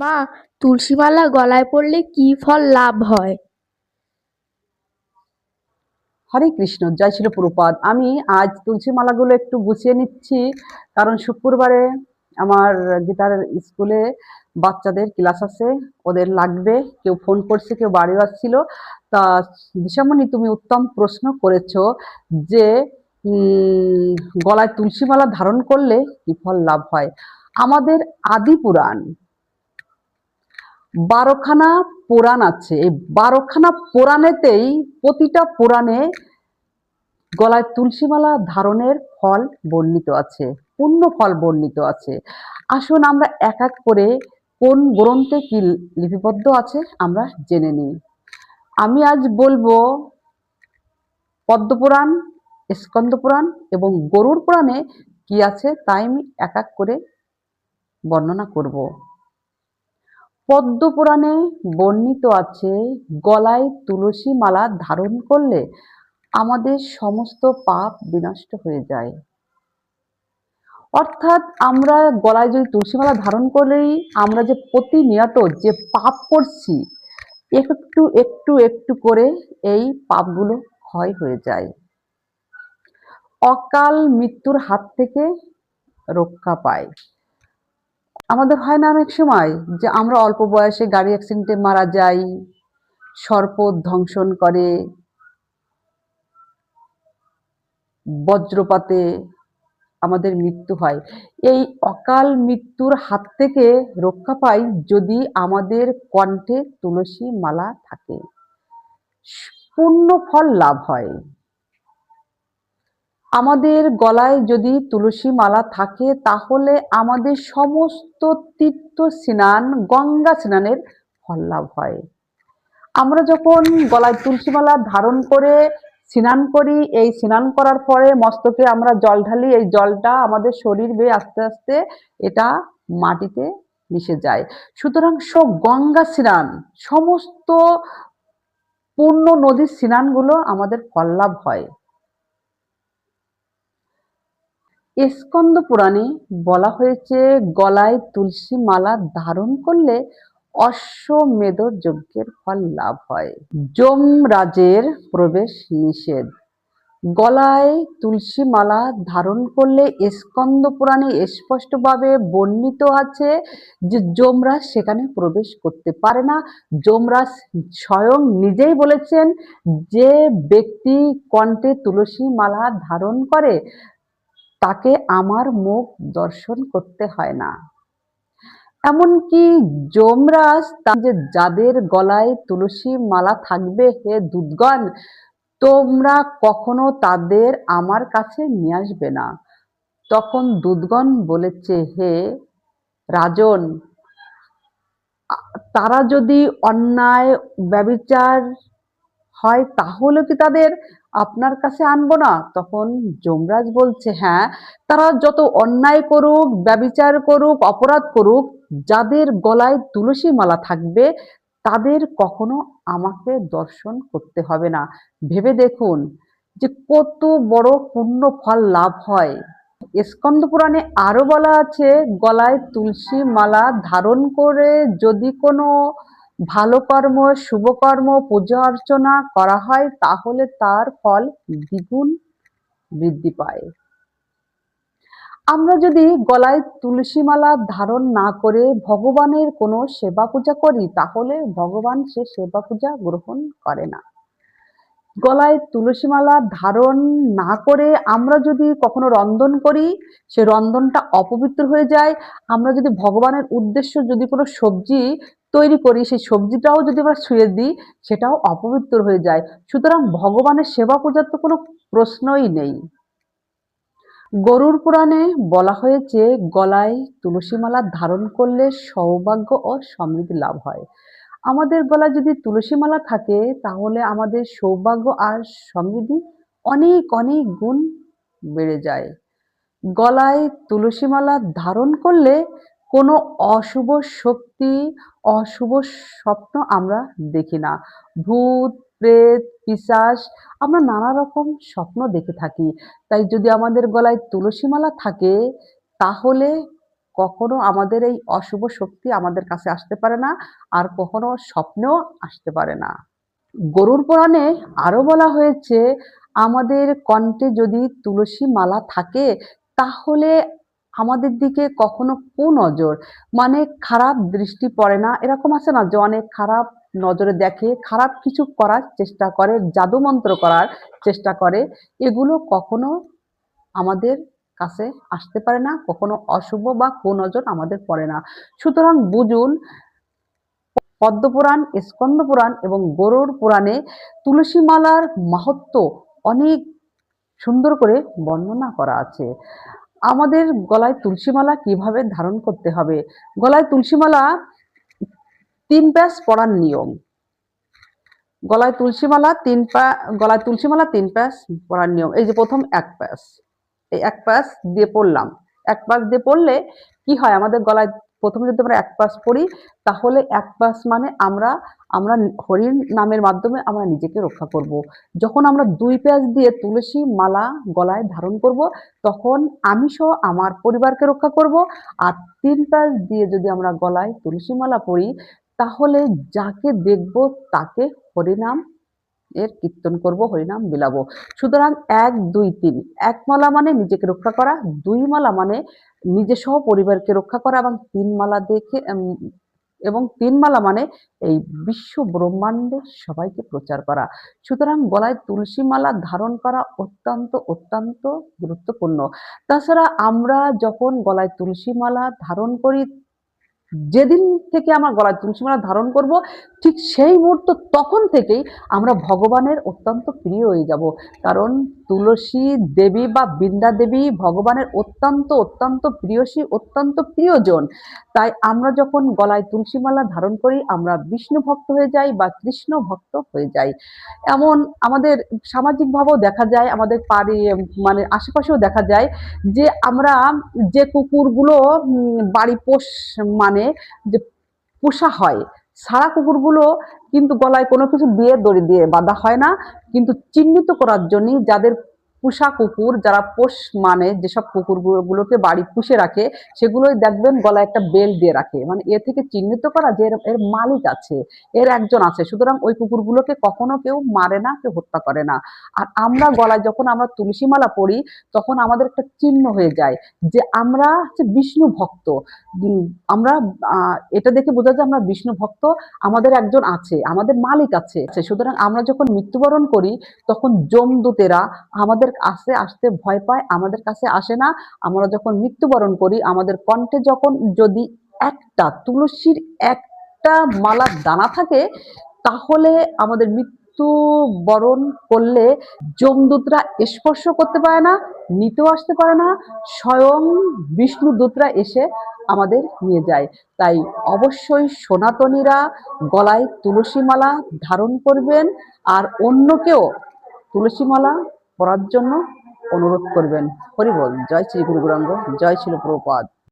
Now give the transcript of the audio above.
মা তুলসী মালা গলায় পড়লে কি ফল লাভ হয়? হরে কৃষ্ণ, জয় ছিল প্রপাত আমি আজ তুলসী মালাগুলো একটু গুছিয়ে নিচ্ছি, কারণ শুক্রবারে আমার গীতার স্কুলে বাচ্চাদের ক্লাস আছে, ওদের লাগবে, কেউ ফোন করছে, কেউ বাড়ি আসছিল। তা দিশামণি, তুমি উত্তম প্রশ্ন করেছ যে গলায় তুলসী মালা ধারণ করলে কি ফল লাভ হয়? আমাদের আদি পুরাণ বারোখানা পুরাণ আছে। এই বারোখানা পুরাণেতেই প্রতিটা পুরাণে গলায় তুলসীমালা ধারণের ফল বর্ণিত আছে, পূর্ণ ফল বর্ণিত আছে। আসুন আমরা এক এক করে কোন গ্রন্থে কি লিপিবদ্ধ আছে আমরা জেনে নিই। আমি আজ বলব পদ্মপুরাণ স্কন্দ পুরাণ এবং গরুর পুরাণে কি আছে তাই আমি এক এক করে বর্ণনা করব। পদ্ম পুরাণে বর্ণিত আছে, গলায় তুলসী মালা ধারণ করলে আমাদের সমস্ত পাপ বিনষ্ট হয়ে যায়। অর্থাৎ আমরা গলায় যদি তুলসী মালা ধারণ করলেই আমরা যে প্রতিনিয়ত যে পাপ করছি, একটু একটু একটু করে এই পাপগুলো ক্ষয় হয়ে যায়। অকাল মৃত্যুর হাত থেকে রক্ষা পায়। আমাদের হয় না অনেক সময় যে আমরা অল্প বয়সে গাড়ি অ্যাক্সিডেন্টে মারা যাই সর্প ধ্বংসন করে, বজ্রপাতে আমাদের মৃত্যু হয়। এই অকাল মৃত্যুর হাত থেকে রক্ষা পাই যদি আমাদের কণ্ঠে তুলসী মালা থাকে। পূর্ণ ফল লাভ হয়। আমাদের গলায় যদি তুলসী মালা থাকে, তাহলে আমাদের সমস্ত তীর্থ স্নান, গঙ্গা স্নানের ফল লাভ হয়। আমরা যখন গলায় তুলসী মালা ধারণ করে স্নান করি, এই স্নান করার পরে মস্তকে আমরা জল ঢালি। এই জলটা আমাদের শরীর বেয়ে আস্তে আস্তে এটা মাটিতে মিশে যায়। সুতরাং সব গঙ্গা স্নান, সমস্ত পূর্ণ নদীর স্নানগুলো আমাদের ফল লাভ হয়। স্কন্দ পুরাণে বলা হয়েছে, গলায় তুলসী মালা ধারণ করলে অশ্বমেধ যজ্ঞের ফল লাভ হয়। যমরাজের প্রবেশ নিষেধ। গলায় তুলসী মালা ধারণ করলে স্কন্দ পুরাণে স্পষ্টভাবে বর্ণিত আছে যে যমরাজ সেখানে প্রবেশ করতে পারে না। যমরাজ স্বয়ং নিজেই বলেছেন যে ব্যক্তি কণ্ঠে তুলসী মালা ধারণ করে তাকে আমার মুখ দর্শন করতে হয় না। এমনকি যমরাজ যে যাদের গলায় তুলসী মালা থাকবে হে দুধগণ তোমরা কখনো তাদের আমার কাছে নিয়ে আসবে না। তখন দুধগণ বলেছে, হে রাজন, তারা যদি অন্যায়, ব্যবিচার হয় তাহলে কি তাদের আপনার কাছে আনব না? তখন যমরাজ বলছে হ্যাঁ তারা যত অন্যায় করুক, ব্যবিচার করুক, অপরাধ করুক, যাদের গলায় তুলসী মালা থাকবে, তাদের কখনো আমাকে দর্শন করতে হবে না। ভেবে দেখুন যে কত বড় পূর্ণ ফল লাভ হয়। স্কন্দ পুরাণে আরও বলা আছে, গলায় তুলসী মালা ধারণ করে যদি কোনো ভালো কর্ম, শুভ কর্ম, পূজা অর্চনা করা হয়, তাহলে তার ফল দ্বিগুণ বৃদ্ধি পায়। আমরা যদি গলায় তুলসী মালা ধারণ না করে ভগবানের কোনো সেবা পূজা করি, তাহলে ভগবান সে সেবা পূজা গ্রহণ করে না। গলায় তুলসী মালা ধারণ না করে আমরা যদি কখনো রন্ধন করি, সে রন্ধনটা অপবিত্র হয়ে যায়। আমরা যদি ভগবানের উদ্দেশ্য যদি কোনো সবজি তৈরি করি, সেই সবজিটাও যদি আমরা ছুঁয়ে দিই, সেটাও অপবিত্র হয়ে যায়। সুতরাং ভগবানের সেবা পূজার তো কোনো প্রশ্নই নেই। গরুর পুরাণে বলা হয়েছে, গলায় তুলসী মালা ধারণ করলে সৌভাগ্য ও সমৃদ্ধি লাভ হয়। আমাদের গলায় যদি তুলসী মালা থাকে, তাহলে আমাদের সৌভাগ্য আর সমৃদ্ধি অনেক অনেক গুণ বেড়ে যায়। গলায় তুলসী মালা ধারণ করলে কোনো অশুভ শক্তি, অশুভ স্বপ্ন আমরা দেখি না। ভূত, প্রেত পিশাচ আমরা নানা রকম স্বপ্ন দেখে থাকি। তাই যদি আমাদের গলায় তুলসীমালা থাকে, তাহলে কখনো আমাদের এই অশুভ শক্তি আমাদের কাছে আসতে পারে না, আর কখনো স্বপ্নেও আসতে পারে না। গরুর পুরাণে আরও বলা হয়েছে, আমাদের কণ্ঠে যদি তুলসী মালা থাকে, তাহলে আমাদের দিকে কখনো কুনজর মানে খারাপ দৃষ্টি পড়ে না, এরকম আছে না? যে অনেক খারাপ নজরে দেখে, খারাপ কিছু করার চেষ্টা করে, জাদুমন্ত্র করার চেষ্টা করে, এগুলো কখনো আমাদের কাছে আসতে পারে না, কখনো অশুভ বা কুনজর আমাদের পড়ে না। সুতরাং বুঝুন পদ্মপুরাণ স্কন্দ পুরাণ এবং গরুড় পুরাণে তুলসী মালার মাহাত্ম্য অনেক সুন্দর করে বর্ণনা করা আছে। আমাদের গলায় তুলসীমালা কীভাবে ধারণ করতে হবে? গলায় তুলসীমালা তিন প্যাস পড়ার নিয়ম। গলায় তুলসীমালা তিন প্যা গলায় তুলসীমালা তিন প্যাস পড়ার নিয়ম। এই যে প্রথম এক প্যাস এই এক প্যাস দিয়ে পড়লাম। এক প্যাচ দিয়ে পড়লে কি হয়? আমাদের গলায় প্রথমে যদি আমরা এক পাশ পড়ি, তাহলে এক পাশ মানে আমরা আমরা হরির নামের মাধ্যমে আমরা নিজেকে রক্ষা করব। যখন আমরা দুই প্যাচ দিয়ে তুলসী মালা গলায় ধারণ করব, তখন আমি সহ আমার পরিবারকে রক্ষা করব আর তিন প্যাচ দিয়ে যদি আমরা গলায় তুলসী মালা পড়ি তাহলে যাকে দেখব তাকে হরিনাম এর কীর্তন করব, হরিনাম বিলাবো। সুতরাং এক, দুই, তিন। এক মালা মানে নিজেকে রক্ষা করা, দুই মালা মানে নিজে সহ পরিবারকে রক্ষা করা এবং তিন মালা দেখে এবং তিন মালা মানে এই বিশ্ব ব্রহ্মাণ্ডে সবাইকে প্রচার করা। সুতরাং গলায় তুলসী মালা ধারণ করা অত্যন্ত অত্যন্ত গুরুত্বপূর্ণ। তাছাড়া আমরা যখন গলায় তুলসী মালা ধারণ করি যেদিন থেকে আমার গলার তুলসী মালা ধারণ করব, ঠিক সেই মুহূর্ত তখন থেকেই আমরা ভগবানের অত্যন্ত প্রিয় হয়ে যাব। কারণ তুলসী দেবী বা বৃন্দা দেবী ভগবানের অত্যন্ত অত্যন্ত প্রিয়সী, অত্যন্ত প্রিয়জন। তাই আমরা যখন গলায় তুলসী মালা ধারণ করি, আমরা বিষ্ণু ভক্ত হয়ে যাই বা কৃষ্ণ ভক্ত হয়ে যাই। এমন আমাদের সামাজিকভাবেও দেখা যায়, আমাদের পাড়ি মানে আশেপাশেও দেখা যায় যে আমরা যে কুকুরগুলো বাড়ি পোষ মানে যে পোষা হয় সারা কুকুরগুলো কিন্তু গলায় কোনো কিছু দিয়ে দড়ি দিয়ে বাঁধা হয় না। কিন্তু চিহ্নিত করার জন্য যাদের পোষা কুকুর, যারা পোষ মানে যেসব কুকুরগুলোকে বাড়ি পুষে রাখে, সেগুলোই দেখবেন গলায় একটা বেল দিয়ে রাখে। মানে এ থেকে চিহ্নিত করা যে এর- মালিক আছে, এর একজন আছে। সুতরাং ওই কুকুরগুলোকে কখনো কেউ মারে না, কেউ হত্যা করে না। আর আমরা গলায় যখন আমরা তুলসী মালা পড়ি তখন আমাদের একটা চিহ্ন হয়ে যায় যে আমরা হচ্ছে বিষ্ণু ভক্ত। আমরা এটা দেখে বোঝা যায় আমরা বিষ্ণু ভক্ত, আমাদের একজন আছে, আমাদের মালিক আছে। সুতরাং আমরা যখন মৃত্যুবরণ করি, তখন যমদূতেরা আমাদের কাছে আসতে ভয় পায়, আমাদের কাছে আসে না। আমরা যখন মৃত্যুবরণ করি, আমাদের কণ্ঠে যখন যদি একটা তুলসীর একটা মালার দানা থাকে, তাহলে আমাদের মৃত্যু বরণ করলে যমদূতরা স্পর্শ করতে পারে না, নিতেও আসতে পারে না, স্বয়ং বিষ্ণু দূতরা এসে আমাদের নিয়ে যায়। তাই অবশ্যই সনাতনীরা গলায় তুলসী মালা ধারণ করবেন, আর অন্যকেও তুলসী পরার জন্য অনুরোধ করবেন। হরিবল জয় শ্রী গুরু গুরাঙ্গ জয় শিল প্রভুপাদ।